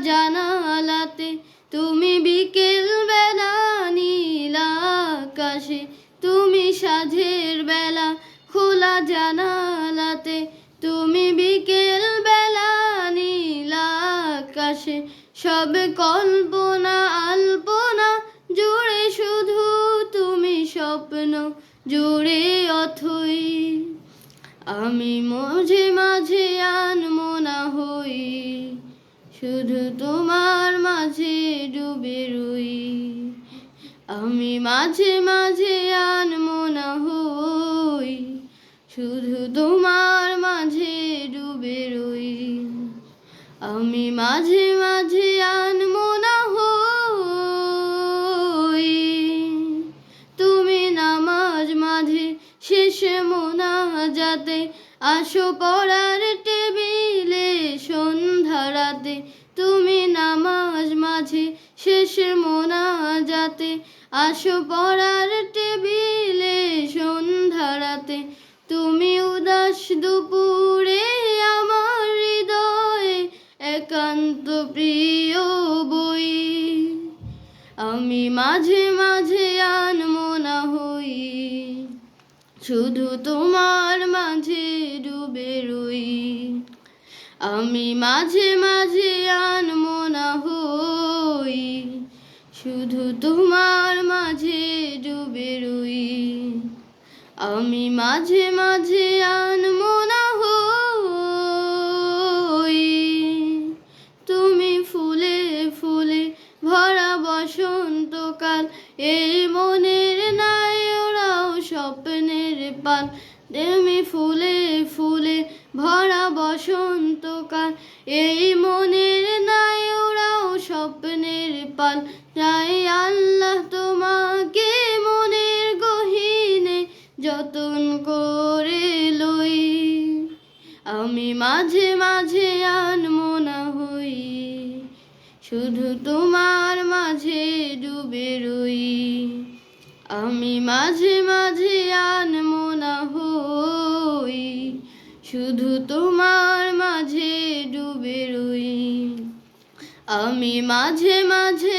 জানালাতে তুমি বিকেল বেলা নীল আকাশে তুমি সাঝের বেলা খোলা জানালাতে তুমি বিকেল বেলা নীল আকাশে সব কল্পনা আলপনা জুড়ে শুধু তুমি স্বপ্ন জুড়ে অথই। আমি মাঝে মাঝে আনমনা হই। শুধু তোমার মাঝে ডুবে রই। আমি মাঝে মাঝে আনমো না হই। শুধু তোমার মাঝে ডুবে রই। আমি মাঝে মাঝে আনমো না হই। তুমি নামাজ মাঝে শেষে মোনা যাতে আসো পড়ার টেবিলে সন্ধ্যারাতে তুমি নামাজ মাঝে শেষে মোনা যাতে আসো পড়ার টেবিলে সন্ধ্যারাতে তুমি উদাস দুপুরে আমার হৃদয়ে একান্ত প্রিয় বই। আমি মাঝে মাঝে আনমো না হই, শুধু তোমার মাঝে ডুবে রই। আমি মাঝে মাঝে আনমো না হই, শুধু তোমার মাঝে ডুবে রই। আমি মাঝে মাঝে আনমো না হই, তুমি ফুলে ফুলে ভরা বসন্তকাল এই মনের নাই ওরাও স্বপ্নের পাল। তুমি ফুলে ফুলে ভরা বসন্তকাল, এই মনের নাই ওরাও স্বপ্নের পাল। তাই আল্লাহ তোমাকে মনের গহীনে যতন করে লই। আমি মাঝে মাঝে আনমো না হই, শুধু তোমার মাঝে ডুবে রই। আমি মাঝে মাঝে আনমো না হই শুধু তোমার মাঝে ডুবে রই। আমি মাঝে মাঝে